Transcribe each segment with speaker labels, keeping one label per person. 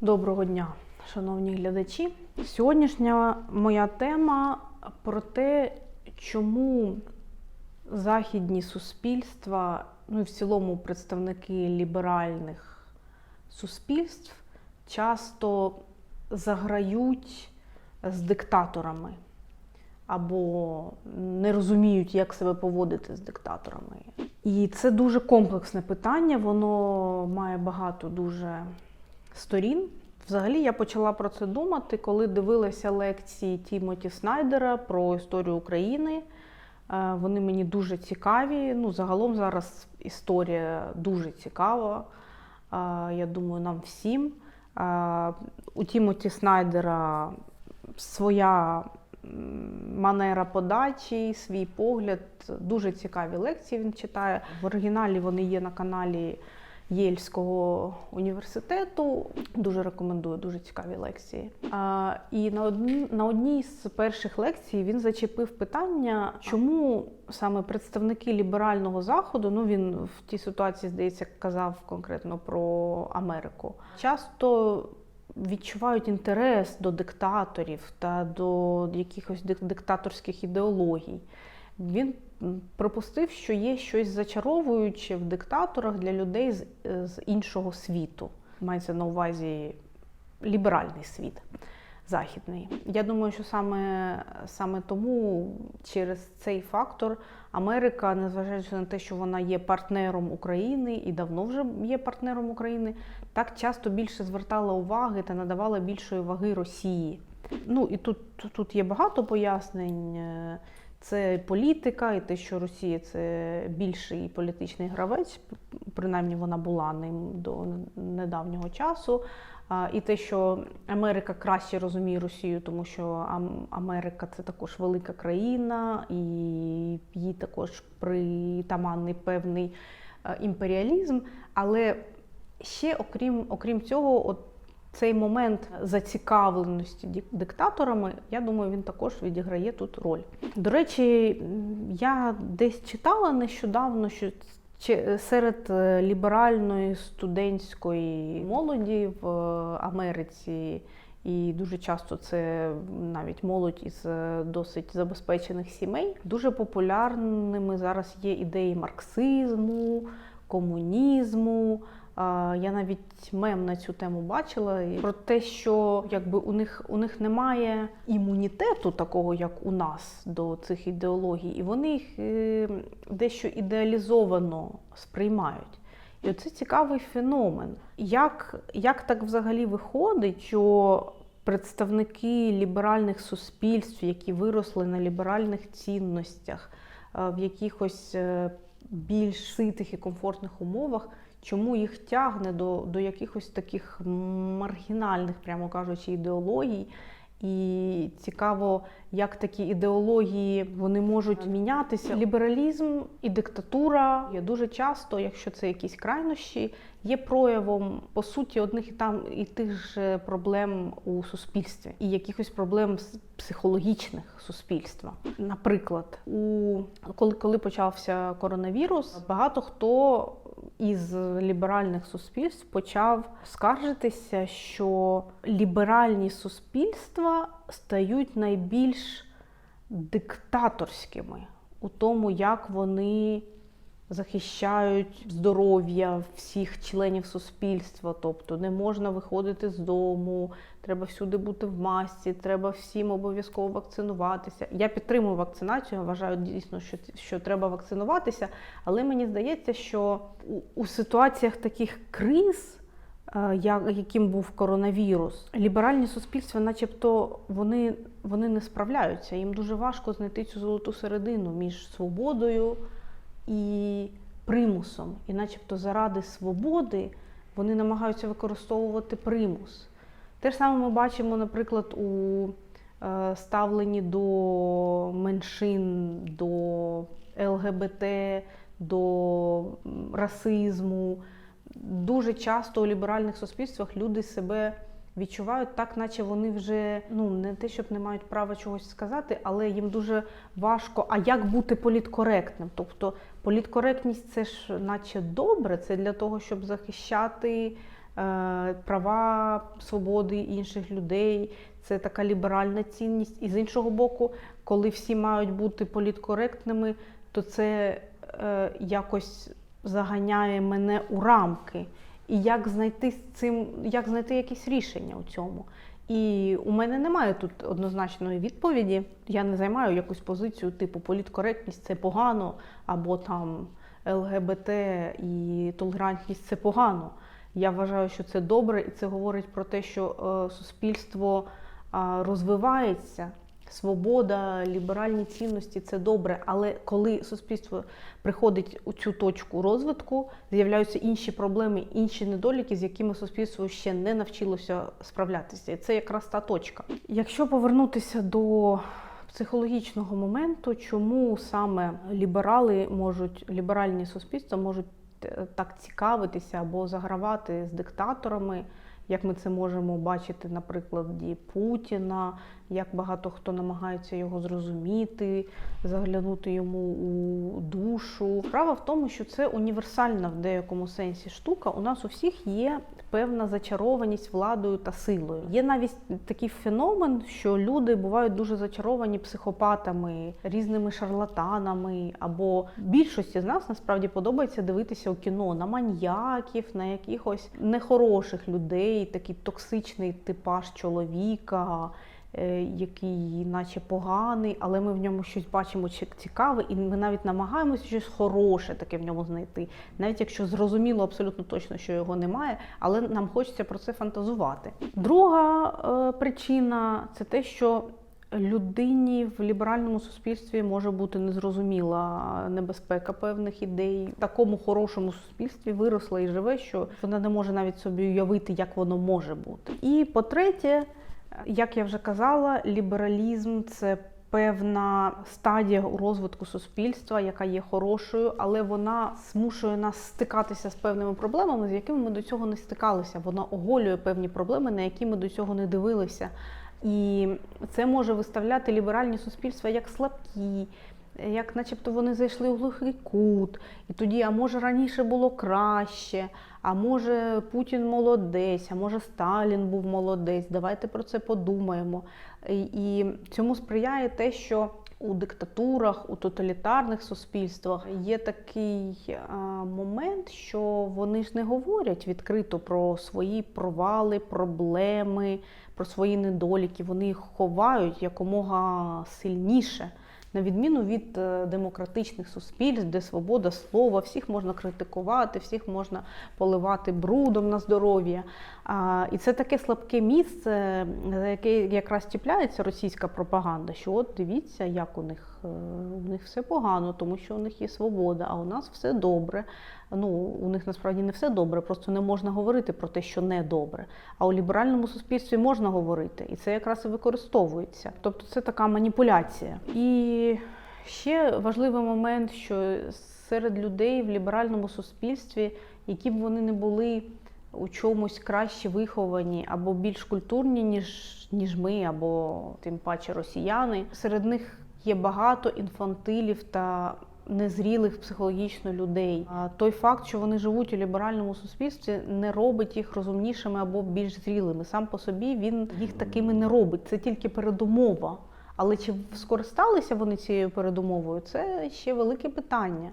Speaker 1: Доброго дня, шановні глядачі. Сьогоднішня моя тема про те, чому західні суспільства, ну і в цілому представники ліберальних суспільств часто заграють з диктаторами або не розуміють, як себе поводити з диктаторами. І це дуже комплексне питання, воно має багато дуже сторін. Взагалі я почала про це думати, коли дивилася лекції Тімоті Снайдера про історію України. Е, Вони мені дуже цікаві. Ну, загалом зараз історія дуже цікава. Е, Я думаю, нам всім. Е, У Тімоті Снайдера своя манера подачі, свій погляд. Дуже цікаві лекції він читає. В оригіналі вони є на каналі Єльського університету. Дуже рекомендую, дуже цікаві лекції. А, і на одній, на одній з перших лекцій він зачепив питання, чому саме представники ліберального заходу, ну він в тій ситуації, здається, казав конкретно про Америку, часто відчувають інтерес до диктаторів та до якихось дик- диктаторських ідеологій. Він припустив, що є щось зачаровуюче в диктаторах для людей з, е, з іншого світу. Мається на увазі ліберальний світ західний. Я думаю, що саме, саме тому через цей фактор Америка, незважаючи на те, що вона є партнером України і давно вже є партнером України, так часто більше звертала уваги та надавала більшої ваги Росії. Ну і тут, тут є багато пояснень. Це політика, і те, що Росія це більший політичний гравець, принаймні вона була ним до недавнього часу. І те, що Америка краще розуміє Росію, тому що Америка це також велика країна, і їй також притаманний певний імперіалізм. Але ще окрім, окрім цього, от цей момент зацікавленості диктаторами, я думаю, він також відіграє тут роль. До речі, я десь читала нещодавно, що серед е, ліберальної студентської молоді в е, Америці. І дуже часто це навіть молодь із е, досить забезпечених сімей. Дуже популярними зараз є ідеї марксизму, комунізму. Я навіть мем на цю тему бачила про те, що якби у них у них немає імунітету такого, як у нас, до цих ідеологій, і вони їх е, дещо ідеалізовано сприймають. І оце цікавий феномен. Як, як так взагалі виходить, що представники ліберальних суспільств, які виросли на ліберальних цінностях, е, в якихось е, більш ситих і комфортних умовах, чому їх тягне до, до якихось таких маргінальних, прямо кажучи, ідеологій. І цікаво, як такі ідеології вони можуть мінятися. Лібералізм і диктатура є дуже часто, якщо це якісь крайнощі, є проявом по суті одних і там і тих ж проблем у суспільстві, і якихось проблем психологічних суспільства. Наприклад, у коли, коли почався коронавірус, багато хто із ліберальних суспільств почав скаржитися, що ліберальні суспільства стають найбільш диктаторськими у тому, як вони захищають здоров'я всіх членів суспільства. Тобто не можна виходити з дому, треба всюди бути в масці, треба всім обов'язково вакцинуватися. Я підтримую вакцинацію, вважаю дійсно, що, що треба вакцинуватися, але мені здається, що у, у ситуаціях таких криз. е, яким був коронавірус, ліберальні суспільства, начебто, вони, вони не справляються. Їм дуже важко знайти цю золоту середину між свободою і примусом. І начебто заради свободи вони намагаються використовувати примус. Те ж саме ми бачимо, наприклад, у е, ставленні до меншин, до ЛГБТ, до расизму. Дуже часто у ліберальних суспільствах люди себе відчувають так, наче вони вже ну не те, щоб не мають права чогось сказати, але їм дуже важко. А як бути політкоректним? Тобто політкоректність це ж наче добре, це для того, щоб захищати е, права, свободи інших людей. Це така ліберальна цінність. І з іншого боку, коли всі мають бути політкоректними, то це е, якось заганяє мене у рамки. І як знайти з цим, як знайти якісь рішення у цьому? І у мене немає тут однозначної відповіді. Я не займаю якусь позицію, типу політкоректність це погано, або там ЛГБТ і толерантність це погано. Я вважаю, що це добре, і це говорить про те, що е, суспільство розвивається. Свобода, ліберальні цінності це добре, але коли суспільство приходить у цю точку розвитку, з'являються інші проблеми, інші недоліки, з якими суспільство ще не навчилося справлятися. І це якраз та точка. Якщо повернутися до психологічного моменту, чому саме ліберали можуть, ліберальні суспільства можуть е, так цікавитися або загравати з диктаторами, як ми це можемо бачити на прикладі Путіна, як багато хто намагається його зрозуміти, заглянути йому у душу. Справа в тому, що це універсальна в деякому сенсі штука. У нас у всіх є певна зачарованість владою та силою. Є навіть такий феномен, що люди бувають дуже зачаровані психопатами, різними шарлатанами, або більшості з нас насправді подобається дивитися у кіно на маньяків, на якихось нехороших людей, такий токсичний типаж чоловіка. е, Який наче поганий, але ми в ньому щось бачимо чи- цікаве, і ми навіть намагаємося щось хороше таке в ньому знайти, навіть якщо зрозуміло абсолютно точно, що його немає, але нам хочеться про це фантазувати. Друга е, причина це те, що людині в ліберальному суспільстві може бути незрозуміла небезпека певних ідей. В такому хорошому суспільстві виросла і живе, що вона не може навіть собі уявити, як воно може бути. І по-третє, як я вже казала, лібералізм це певна стадія у розвитку суспільства, яка є хорошою, але вона змушує нас стикатися з певними проблемами, з якими ми до цього не стикалися. Вона оголює певні проблеми, на які ми до цього не дивилися. І це може виставляти ліберальні суспільства як слабкі, як начебто вони зайшли у глухий кут, і тоді, а може раніше було краще, а може Путін молодець, а може Сталін був молодець. Давайте про це подумаємо. І цьому сприяє те, що у диктатурах, у тоталітарних суспільствах є такий а, момент, що вони ж не говорять відкрито про свої провали, проблеми, про свої недоліки. Вони їх ховають якомога сильніше. На відміну від е, демократичних суспільств, де свобода слова, всіх можна критикувати, всіх можна поливати брудом на здоров'я. А, І це таке слабке місце, за яке якраз чіпляється російська пропаганда. Що от дивіться, як у них е, у них все погано, тому що у них є свобода, а у нас все добре. Ну у них насправді не все добре, просто не можна говорити про те, що не добре. А у ліберальному суспільстві можна говорити, і це якраз і використовується. Тобто це така маніпуляція. І ще важливий момент, що серед людей в ліберальному суспільстві, які б вони не були у чомусь краще виховані або більш культурні, ніж, ніж ми, або тим паче росіяни, серед них є багато інфантилів та незрілих психологічно людей. А той факт, що вони живуть у ліберальному суспільстві, не робить їх розумнішими або більш зрілими. Сам по собі він їх такими не робить. Це тільки передумова. Але чи скористалися вони цією передумовою? Це ще велике питання.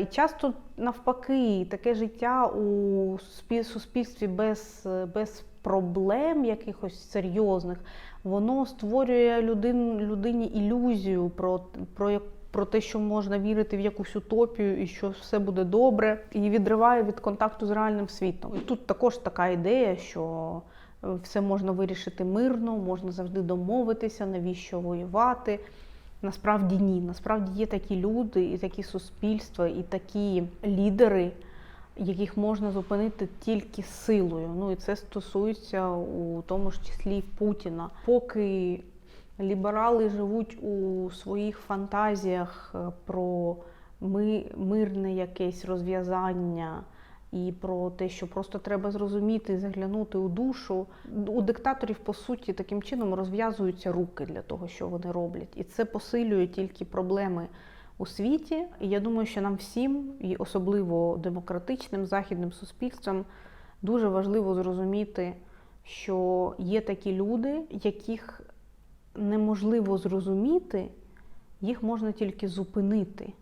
Speaker 1: І часто навпаки, таке життя у суспільстві без, без проблем якихось серйозних, воно створює людин, людині ілюзію про, про, про те, що можна вірити в якусь утопію і що все буде добре, і відриває від контакту з реальним світом. І тут також така ідея, що е, все можна вирішити мирно, можна завжди домовитися, навіщо воювати. Насправді ні. Насправді є такі люди, і такі суспільства, і такі лідери, яких можна зупинити тільки силою. Ну і це стосується у тому ж числі Путіна. Поки ліберали живуть у своїх фантазіях е, про ми, мирне якесь розв'язання. І про те, що просто треба зрозуміти, заглянути у душу. У диктаторів, по суті, таким чином розв'язуються руки для того, що вони роблять. І це посилює тільки проблеми у світі. І я думаю, що нам всім, і особливо демократичним західним суспільствам, Дуже важливо зрозуміти, що є такі люди, яких неможливо зрозуміти, їх можна тільки зупинити.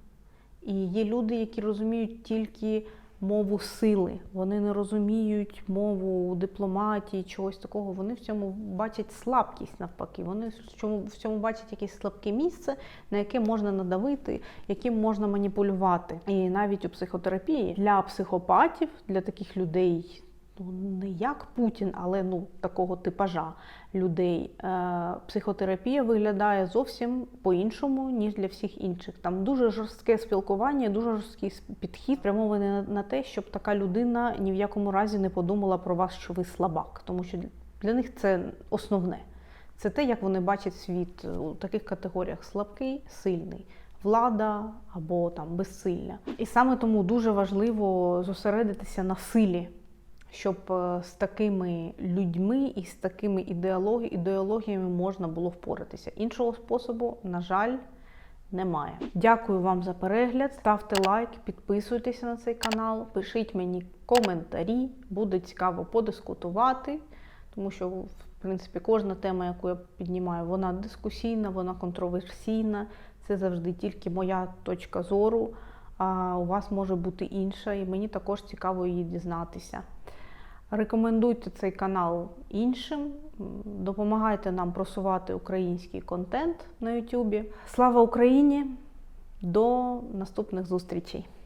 Speaker 1: І є люди, які розуміють тільки мову сили, вони не розуміють мову дипломатії, чогось такого. Вони в цьому бачать слабкість навпаки. Вони в цьому, в цьому бачать якесь слабке місце, на яке можна надавити, яким можна маніпулювати. І навіть у психотерапії для психопатів, для таких людей. Ну, не як Путін, але ну такого типажа людей. Е, психотерапія виглядає зовсім по-іншому, ніж для всіх інших. Там дуже жорстке спілкування, дуже жорсткий підхід, спрямований на, те, щоб така людина ні в якому разі не подумала про вас, що ви слабак, тому що для них це основне. Це те, як вони бачать світ у таких категоріях: слабкий, сильний. Влада або там безсилля. І саме тому дуже важливо зосередитися на силі щоб е, з такими людьми і з такими ідеологі... ідеологіями можна було впоратися. Іншого способу, на жаль, немає. Дякую вам за перегляд. Ставте лайк, підписуйтеся на цей канал, пишіть мені коментарі, буде цікаво подискутувати, тому що, в принципі, кожна тема, яку я піднімаю, вона дискусійна, вона контроверсійна. Це завжди тільки моя точка зору. А у вас може бути інша, і мені також цікаво її дізнатися. Рекомендуйте цей канал іншим, допомагайте нам просувати український контент на Ютубі. Слава Україні! До наступних зустрічей!